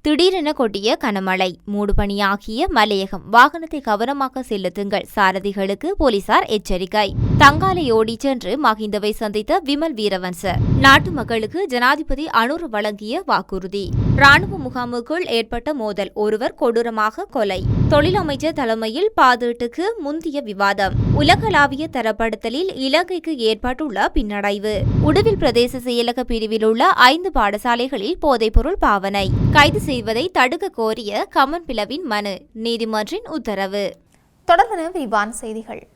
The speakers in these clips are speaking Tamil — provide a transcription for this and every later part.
திடீரென கொட்டிய கனமழை. மூடுபனியாகிய மலையகம். வாகனத்தை கவனமாக செலுத்துங்கள். சாரதிகளுக்கு போலீசார் எச்சரிக்கை. தங்காலை ஓடி சென்று மஹிந்தவை சந்தித்த விமல் வீரவன்ச. நாட்டு மக்களுக்கு ஜனாதிபதி அனுர் வழங்கிய வாக்குறுதி. ராணுவ முகாமுக்குள் ஏற்பட்ட மோதல். ஒருவர் கொடூரமாக கொலை. தொழில் அமைச்சர் தலைமையில் பாதீட்டுக்கு முந்திய விவாதம். உலகளாவிய தரப்படுத்தலில் இலங்கைக்கு ஏற்பட்டுள்ள பின்னடைவு. உடுவில் பிரதேச செயலக பிரிவில் உள்ள ஐந்து பாடசாலைகளில் போதைப்பொருள் பாவனை. கைது செய்வதை தடுக்க கோரிய கமன் பிளவின் மனு நீதிமன்றின் உத்தரவு. தொடர்பான விரிவான செய்திகள்.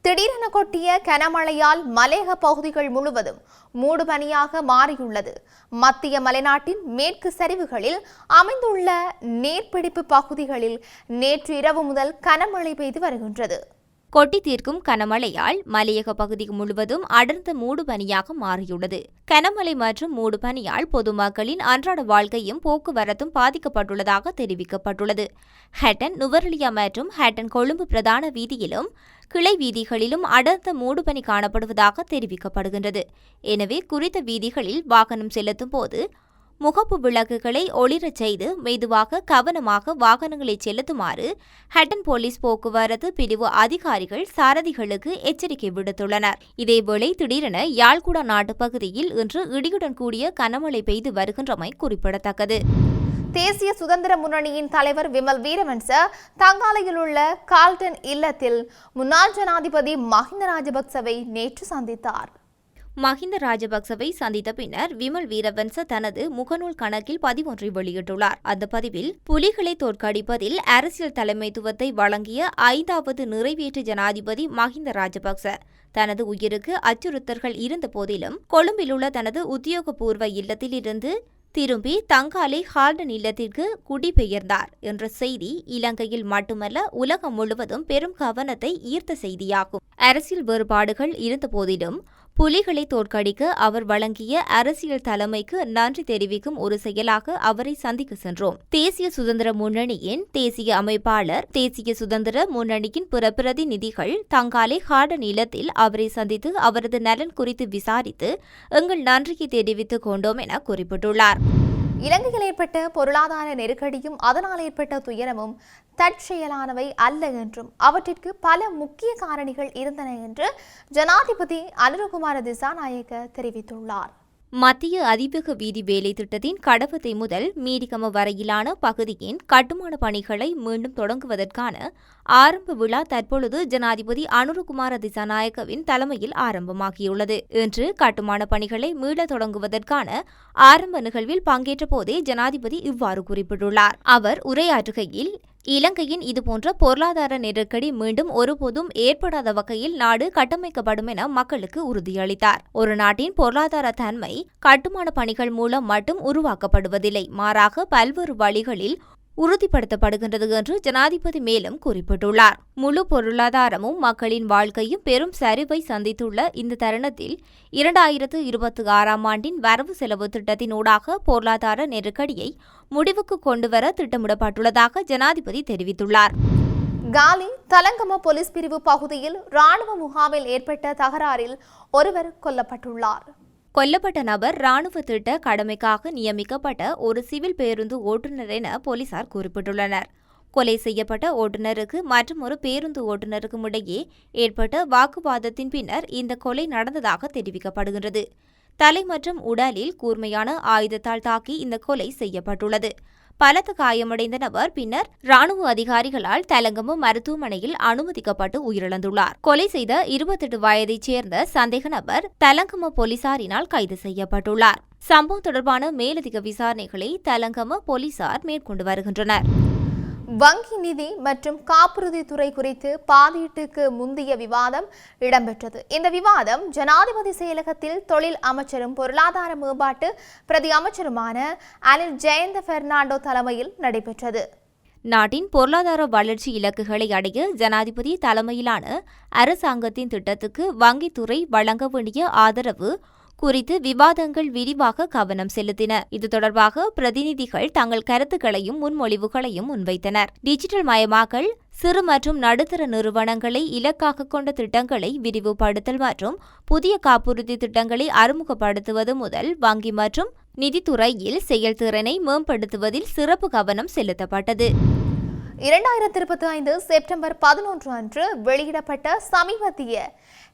திடீரென கொட்டிய கனமழையால் மலையக பகுதிகள் முழுவதும் மூடுபனியாக மாறியுள்ளது. மத்திய மலைநாட்டின் மேற்கு சரிவுகளில் அமைந்துள்ள நீர்பிடிப்பு பகுதிகளில் நேற்று இரவு முதல் கனமழை பெய்து வருகின்றது. கொட்டி தீர்க்கும் கனமழையால் மலையக பகுதி முழுவதும் அடர்ந்த மூடுபனியாக மாறியுள்ளது. கனமழை மற்றும் மூடுபனியால் பொதுமக்களின் அன்றாட வாழ்க்கையும் போக்குவரத்தும் பாதிக்கப்பட்டுள்ளதாக தெரிவிக்கப்பட்டுள்ளது. ஹேட்டன் நுவரலியா மற்றும் ஹேட்டன் கொழும்பு பிரதான வீதியிலும் கிளை வீதிகளிலும் அடர்ந்த மூடுபனி காணப்படுவதாக தெரிவிக்கப்படுகின்றது. எனவே குறித்த வீதிகளில் வாகனம் செலுத்தும் போது முகப்பு விளக்குகளை ஒளிரச் செய்து மெதுவாக கவனமாக வாகனங்களை செலுத்துமாறு ஹட்டன் போலீஸ் போக்குவரத்து பிரிவு அதிகாரிகள் சாரதிகளுக்கு எச்சரிக்கை விடுத்துள்ளனர். இதேவேளை திடீரென யாழ்குடா நாட்டு பகுதியில் இன்று இடியுடன் கூடிய கனமழை பெய்து வருகின்றமை குறிப்பிடத்தக்கது. தேசிய சுதந்திர முன்னணியின் தலைவர் விமல் வீரவன்ச தங்காலையில் உள்ள கால்டன் இல்லத்தில் முன்னாள் ஜனாதிபதி மஹிந்த ராஜபக்சவை நேற்று சந்தித்தார். மஹிந்த ராஜபக்சவை சந்தித்த பின்னர் விமல் வீரவன்ச தனது முகநூல் கணக்கில் பதிவொன்றை வெளியிட்டுள்ளார். அந்த பதிவில் புலிகளை தோற்கடிப்பதில் அரசியல் தலைமைத்துவத்தை வழங்கிய ஐந்தாவது நிறைவேற்று ஜனாதிபதி மஹிந்த ராஜபக்ச. தனது உயிருக்கு அச்சுறுத்தல்கள் இருந்த போதிலும் கொழும்பிலுள்ள தனது உத்தியோகபூர்வ இல்லத்திலிருந்து திரும்பி தங்காலை ஹார்டன் இல்லத்திற்கு குடிபெயர்ந்தார் என்ற செய்தி இலங்கையில் மட்டுமல்ல உலகம் முழுவதும் பெரும் கவனத்தை ஈர்த்த செய்தியாகும். அரசியல் வேறுபாடுகள் இருந்த போதிலும் புலிகளை தோற்கடிக்க அவர் வழங்கிய அரசியல் தலைமைக்கு நன்றி தெரிவிக்கும் ஒரு செயலாக அவரை சந்திக்க சென்றோம். தேசிய சுதந்திர முன்னணியின் தேசிய அமைப்பாளர் தேசிய சுதந்திர முன்னணியின் பிற பிரதிநிதிகள் தங்காலே ஹார்டன் இல்லத்தில் அவரை சந்தித்து அவரது நலன் குறித்து விசாரித்து எங்கள் நன்றியை தெரிவித்துக் கொண்டோம் என குறிப்பிட்டுள்ளார். இலங்கையில் ஏற்பட்ட பொருளாதார நெருக்கடியும் அதனால் ஏற்பட்ட துயரமும் தற்செயலானவை அல்ல என்றும். அவற்றிற்கு பல முக்கிய காரணிகள் இருந்தன என்று ஜனாதிபதி அனுரகுமார திசாநாயக்க தெரிவித்துள்ளார். மத்திய அதிவேக வீதி வேலை திட்டத்தின் கடவத்தை முதல் மீடிகம வரையிலான பகுதியின் கட்டுமான பணிகளை மீண்டும் தொடங்குவதற்கான ஆரம்ப விழா தற்பொழுது ஜனாதிபதி அனுருகுமார திசாநாயக்கவின் தலைமையில் ஆரம்பமாகியுள்ளது. இன்று கட்டுமான பணிகளை மீள தொடங்குவதற்கான ஆரம்ப நிகழ்வில் பங்கேற்ற போதே ஜனாதிபதி இவ்வாறு குறிப்பிட்டுள்ளார். அவர் உரையாற்றுகையில் இலங்கையின் இதுபோன்ற பொருளாதார நெருக்கடி மீண்டும் ஒருபோதும் ஏற்படாத வகையில் நாடு கட்டமைக்கப்படும் என மக்களுக்கு உறுதியளித்தார். ஒரு நாட்டின் பொருளாதார தன்மை கட்டுமான பணிகள் மூலம் மட்டும் உருவாக்கப்படுவதில்லை. மாறாக பல்வேறு வழிகளில் உறுதிப்படுத்தப்படுகின்றது என்று ஜனாதிபதி மேலும் குறிப்பிட்டுள்ளார். முழு பொருளாதாரமும் மக்களின் வாழ்க்கையும் பெரும் சரிவை சந்தித்துள்ள இந்த தருணத்தில் இரண்டாயிரத்து இருபத்தி ஆறாம் ஆண்டின் வரவு செலவு திட்டத்தினூடாக பொருளாதார நெருக்கடியை முடிவுக்கு கொண்டுவர திட்டமிடப்பட்டுள்ளதாக ஜனாதிபதி தெரிவித்துள்ளார். காலி தலங்கம போலீஸ் பிரிவு பகுதியில் ராணுவ முகாமில் ஏற்பட்ட தகராறில் ஒருவர் கொல்லப்பட்டுள்ளார். கொல்லப்பட்ட நபர் ராணுவ திட்ட கடமைக்காக நியமிக்கப்பட்ட ஒரு சிவில் பேருந்து ஓட்டுநர் என போலீசார் குறிப்பிட்டுள்ளனர். கொலை செய்யப்பட்ட ஓட்டுநருக்கு மற்றும் ஒரு பேருந்து ஓட்டுநருக்கும் இடையே ஏற்பட்ட வாக்குவாதத்தின் பின்னர் இந்த கொலை நடந்ததாக தெரிவிக்கப்படுகின்றது. தலை மற்றும் உடலில் கூர்மையான ஆயுதத்தால் தாக்கி இந்த கொலை செய்யப்பட்டுள்ளது. பலத்த காயமடைந்த நபர் பின்னர் ராணுவ அதிகாரிகளால் தலங்கம மருத்துவமனையில் அனுமதிக்கப்பட்டு உயிரிழந்துள்ளார். கொலை செய்த இருபத்தெட்டு வயதைச் சேர்ந்த சந்தேக நபர் தலங்கம போலீசாரினால் கைது செய்யப்பட்டுள்ளார். சம்பவம் தொடர்பான மேலதிக விசாரணைகளை தலங்கம போலீசார் மேற்கொண்டு வருகின்றனர். வங்கி நிதி மற்றும் காப்புறுதித்துறை குறித்து பாதீட்டுக்கு முந்தைய விவாதம் இடம்பெற்றது. இந்த விவாதம் ஜனாதிபதி செயலகத்தில் தொழில் அமைச்சரும் பொருளாதார மேம்பாட்டு பிரதி அமைச்சருமான அனில் ஜெயந்த பெர்னாண்டோ தலைமையில் நடைபெற்றது. நாட்டின் பொருளாதார வளர்ச்சி இலக்குகளை அடைய ஜனாதிபதி தலைமையிலான அரசாங்கத்தின் திட்டத்துக்கு வங்கித்துறை வழங்க வேண்டிய ஆதரவு குறித்து விவாதங்கள் விரிவாக கவனம் செலுத்தின. இது தொடர்பாக பிரதிநிதிகள் தங்கள் கருத்துக்களையும் முன்மொழிவுகளையும் முன்வைத்தனர். டிஜிட்டல் மயமாக்கல் சிறு மற்றும் நடுத்தர நிறுவனங்களை இலக்காக கொண்ட திட்டங்களை விரிவுபடுத்தல் மற்றும் புதிய காப்புறுதி திட்டங்களை அறிமுகப்படுத்துவது முதல் வங்கி மற்றும் நிதித்துறையில் செயல்திறனை மேம்படுத்துவதில் சிறப்பு கவனம் செலுத்தப்பட்டது. இரண்டாயிரத்தி இருபத்தி ஐந்து செப்டம்பர் பதினொன்று அன்று வெளியிடப்பட்ட சமீபத்திய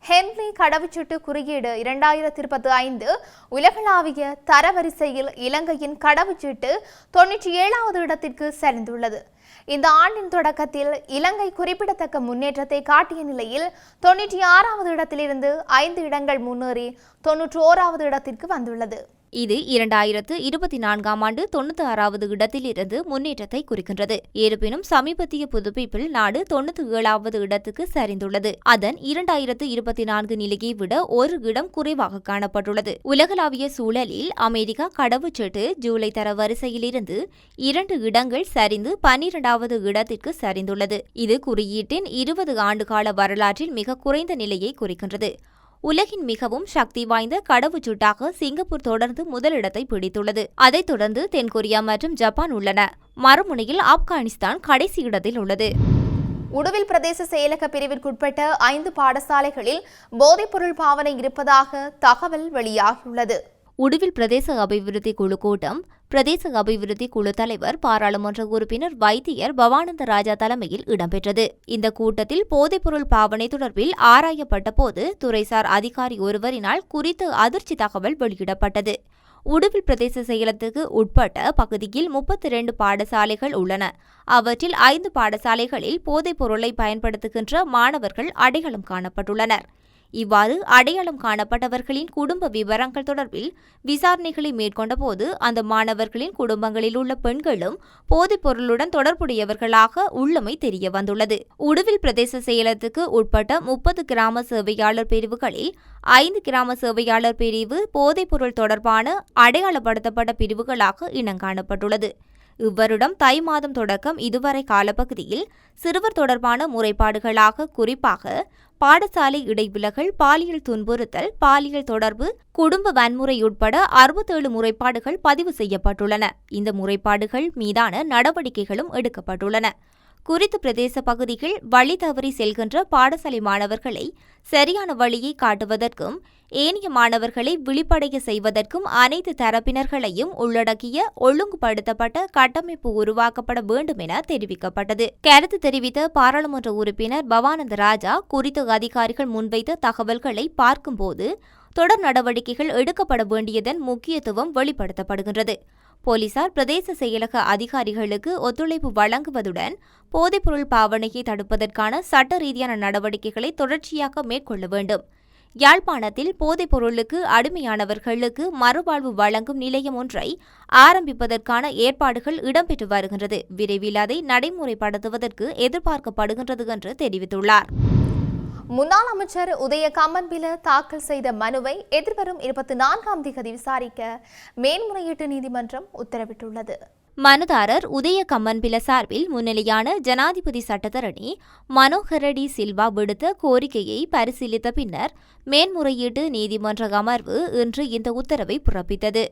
ஹென்லி கடவுச்சீட்டு குறியீடு இரண்டாயிரத்தி இருபத்தி ஐந்து உலகளாவிய தரவரிசையில் இலங்கையின் கடவுச்சீட்டு தொன்னூற்றி ஏழாவது இடத்திற்கு சரிந்துள்ளது. இந்த ஆண்டின் தொடக்கத்தில் இலங்கை குறிப்பிடத்தக்க முன்னேற்றத்தை காட்டிய நிலையில் தொன்னூற்றி ஆறாவது இடத்திலிருந்து ஐந்து இடங்கள் முன்னேறி தொன்னூற்றி ஓராவது இடத்திற்கு வந்துள்ளது. இது இரண்டாயிரத்து இருபத்தி நான்காம் ஆண்டு தொண்ணூத்தி ஆறாவது இடத்திலிருந்து முன்னேற்றத்தை குறிக்கின்றது. இருப்பினும் சமீபத்திய புதுப்பிப்பில் நாடு தொண்ணூத்தி ஏழாவது இடத்துக்கு சரிந்துள்ளது. அதன் இரண்டாயிரத்து இருபத்தி நான்கு நிலையை விட ஒரு இடம் குறைவாக காணப்பட்டுள்ளது. உலகளாவிய சூழலில் அமெரிக்கா கடவுச்சீட்டு ஜூலை தர வரிசையிலிருந்து இரண்டு இடங்கள் சரிந்து பன்னிரண்டாவது இடத்திற்கு சரிந்துள்ளது. இது குறியீட்டின் இருபது ஆண்டுகால வரலாற்றில் மிக குறைந்த நிலையை குறிக்கின்றது. உலகின் மிகவும் சக்தி வாய்ந்த கடவுச்சீட்டாக சிங்கப்பூர் தொடர்ந்து முதலிடத்தை பிடித்துள்ளது. அதைத் தொடர்ந்து தென்கொரியா மற்றும் ஜப்பான் உள்ளன. மறுமுனையில் ஆப்கானிஸ்தான் கடைசி இடத்தில் உள்ளது. உடுவில் பிரதேச செயலக பிரிவிற்குட்பட்ட ஐந்து பாடசாலைகளில் போதைப்பொருள் பாவனை இருப்பதாக தகவல் வெளியாகியுள்ளது. உடுவில் பிரதேச அபிவிருத்தி குழு கூட்டம் பிரதேச அபிவிருத்தி குழு தலைவர் பாராளுமன்ற உறுப்பினர் வைத்தியர் பவானந்த ராஜா தலைமையில் இடம்பெற்றது. இந்த கூட்டத்தில் போதைப்பொருள் பாவனை தொடர்பில் ஆராயப்பட்ட போது துறைசார் அதிகாரி ஒருவரினால் குறித்து அதிர்ச்சி தகவல் வெளியிடப்பட்டது. உடுவில் பிரதேச செயலத்துக்கு உட்பட்ட பகுதியில் முப்பத்தி இரண்டு பாடசாலைகள் உள்ளன. அவற்றில் ஐந்து பாடசாலைகளில் போதைப் பொருளை பயன்படுத்துகின்ற மாணவர்கள் அடையாளம் காணப்பட்டுள்ளனர். இவ்வாறு அடையாளம் காணப்பட்டவர்களின் குடும்ப விவரங்கள் தொடர்பில் விசாரணைகளை மேற்கொண்டபோது அந்த மாணவர்களின் குடும்பங்களில் உள்ள பெண்களும் போதைப் பொருளுடன் தொடர்புடையவர்களாக உள்ளமை தெரிய வந்துள்ளது உடுவில் பிரதேச செயலத்துக்கு உட்பட்ட முப்பது கிராம சேவையாளர் பிரிவுகளில் ஐந்து கிராம சேவையாளர் பிரிவு போதைப்பொருள் தொடர்பான அடையாளப்படுத்தப்பட்ட பிரிவுகளாக இனங்காணப்பட்டுள்ளது. இவ்வருடம் தை மாதம் தொடக்கம் இதுவரை காலப்பகுதியில் சிறுவர் தொடர்பான முறைப்பாடுகளாக குறிப்பாக பாடசாலை இடைவிலகல் பாலியல் துன்புறுத்தல் பாலியல் தொடர்பு குடும்ப வன்முறை உட்பட அறுபத்தேழு முறைப்பாடுகள் பதிவு செய்யப்பட்டுள்ளன. இந்த முறைப்பாடுகள் மீதான நடவடிக்கைகளும் எடுக்கப்பட்டுள்ளன. குறித்த பிரதேச பகுதிகள் வழி தவறி செல்கின்ற பாடசாலை மாணவர்களை சரியான வழியை காட்டுவதற்கும் ஏனைய மாணவர்களை விழிப்படைய செய்வதற்கும் அனைத்து தரப்பினர்களையும் உள்ளடக்கிய ஒழுங்குபடுத்தப்பட்ட கட்டமைப்பு உருவாக்கப்பட வேண்டும் என தெரிவிக்கப்பட்டது. கருத்து தெரிவித்த பாராளுமன்ற உறுப்பினர் பவானந்த ராஜா குறித்த அதிகாரிகள் முன்வைத்த தகவல்களை பார்க்கும்போது தொடர் நடவடிக்கைகள் எடுக்கப்பட வேண்டியதன் முக்கியத்துவம் வெளிப்படுத்தப்படுகின்றது. போலீசார் பிரதேச செயலக அதிகாரிகளுக்கு ஒத்துழைப்பு வழங்குவதுடன் போதைப்பொருள் பாவனையை தடுப்பதற்கான சட்ட ரீதியான நடவடிக்கைகளை தொடர்ச்சியாக மேற்கொள்ள வேண்டும். யாழ்ப்பாணத்தில் போதைப் பொருளுக்கு அடிமையானவர்களுக்கு மறுவாழ்வு வழங்கும் நிலையம் ஒன்றை ஆரம்பிப்பதற்கான ஏற்பாடுகள் இடம்பெற்று வருகின்றது. விரைவில் அதை நடைமுறைப்படுத்துவதற்கு எதிர்பார்க்கப்படுகின்றது என்று தெரிவித்துள்ளார். முன்னாள் அமைச்சர் உதய கம்மன்பில தாக்கல் செய்த மனுவை எதிர்வரும் இருபத்தி நான்காம் திகதி விசாரிக்க மேன்முறையீட்டு நீதிமன்றம் உத்தரவிட்டுள்ளது. மனுதாரர் உதய கம்மன்பில சார்பில் முன்னிலையான ஜனாதிபதி சட்டத்தரணி மனோகரடி சில்வா விடுத்த கோரிக்கையை பரிசீலித்த பின்னர் மேன்முறையீட்டு நீதிமன்ற அமர்வு இன்று இந்த உத்தரவை பிறப்பித்தது.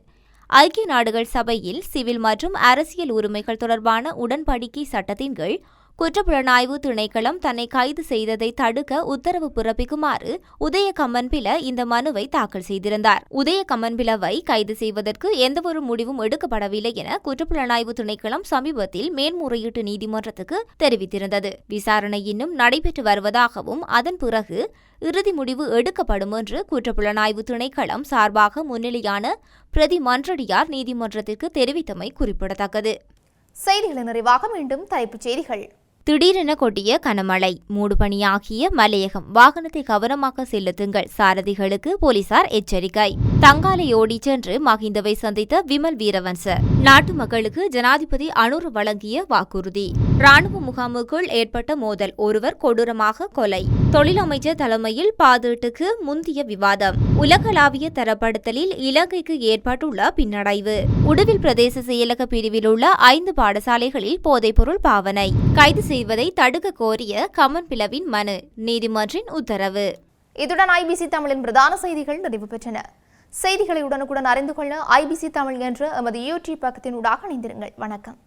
ஐக்கிய நாடுகள் சபையில் சிவில் மற்றும் அரசியல் உரிமைகள் தொடர்பான உடன்படிக்கை சட்டத்தின் கீழ் குற்றப்புலனாய்வு திணைக்களம் தன்னை கைது செய்ததை தடுக்க உத்தரவு பிறப்பிக்குமாறு உதய கம்மன்பில இந்த மனுவை தாக்கல் செய்திருந்தார். உதய கம்மன்பிலவை கைது செய்வதற்கு எந்தவொரு முடிவும் எடுக்கப்படவில்லை என குற்றப்புலனாய்வு திணைக்களம் சமீபத்தில் மேன்முறையீட்டு நீதிமன்றத்துக்கு தெரிவித்திருந்தது. விசாரணை இன்னும் நடைபெற்று வருவதாகவும் அதன் பிறகு இறுதி முடிவு எடுக்கப்படும் என்று குற்றப்புலனாய்வு திணைக்களம் சார்பாக முன்னிலையான பிரதி மன்றடியார் நீதிமன்றத்திற்கு தெரிவித்தமை குறிப்பிடத்தக்கது. செய்திகளின் நிறைவாக மீண்டும் தலைப்புச் செய்திகள். திடீரென கொட்டிய கனமழை. மூடுபனியாகிய மலையகம் வாகனத்தை கவனமாக செலுத்துங்கள். சாரதிகளுக்கு போலீசார் எச்சரிக்கை. தங்காலை ஓடி சென்று மகிந்தவை சந்தித்த விமல் வீரவன்ச. நாட்டு மக்களுக்கு ஜனாதிபதி அனுர் வழங்கிய வாக்குறுதி. ராணுவ முகாமுக்குள் ஏற்பட்ட மோதல் ஒருவர் கொடூரமாக கொலை. தொழில் அமைச்சர் தலைமையில் பாதீட்டுக்கு முந்திய விவாதம். உலகளாவிய தரப்படுத்தலில் இலங்கைக்கு ஏற்பட்டுள்ள பின்னடைவு. உடுவில் பிரதேச செயலக பிரிவில் உள்ள ஐந்து பாடசாலைகளில் போதைப்பொருள் பாவனை. கைது செய்வதை தடுக்க கோரிய கமன் பிளவின் மனு. நீதிமன்றின் உத்தரவு. இதுடன் ஐபிசி தமிழின் பிரதான செய்திகள் நிறைவு பெற்றன. செய்திகளை உடனுக்குடன் அறிந்து கொள்ள ஐபிசி தமிழ் என்ற எமது யூடியூப் பக்கத்தினூடாக இணைந்திருங்கள். வணக்கம்.